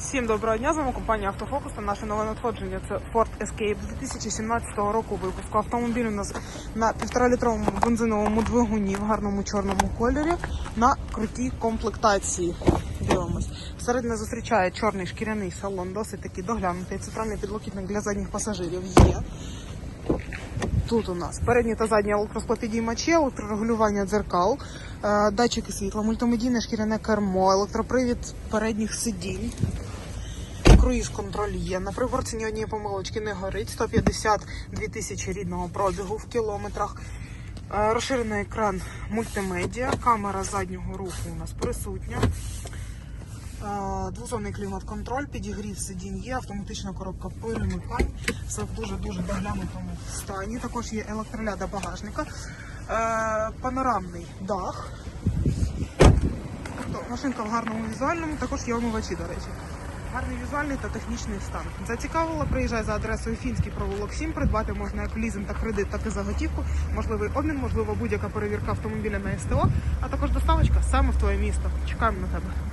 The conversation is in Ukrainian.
Всім доброго дня, з вами компанія Автофокус та наше нове надходження. Це Ford Escape 2017 року випуску. Автомобіль у нас на 1,5-літровому бензиновому двигуні в гарному чорному кольорі на крутій комплектації. Дивимось. Всередині зустрічає чорний шкіряний салон, досить такий доглянутий. Центральний підлокітник для задніх пасажирів є. Тут у нас передні та задні електросклопідіймачі, електрорегулювання дзеркал, е, датчики світла, мультимедійне шкіряне кермо, електропривід передніх сидінь. Круїз контроль є. На приборці ні однієї помилочки не горить. 152 тисячі рідного пробігу в кілометрах. Е, Розширений екран мультимедіа, камера заднього руху у нас присутня. Е, Двозонний клімат-контроль, підігрів сидінь є, автоматична коробка перемикань. Все в дуже-дуже доглянутому стані. Також є електроляда багажника, е, панорамний дах. Тобто машинка в гарному візуальному, також є омивачі, до речі. Гарний візуальний та технічний стан. Зацікавило, приїжджай за адресою Фінський провулок 7. Придбати можна як лізинг та кредит, так і за готівку. Можливий обмін, можливо, будь-яка перевірка автомобіля на СТО, а також доставочка саме в твоє місто. Чекаємо на тебе.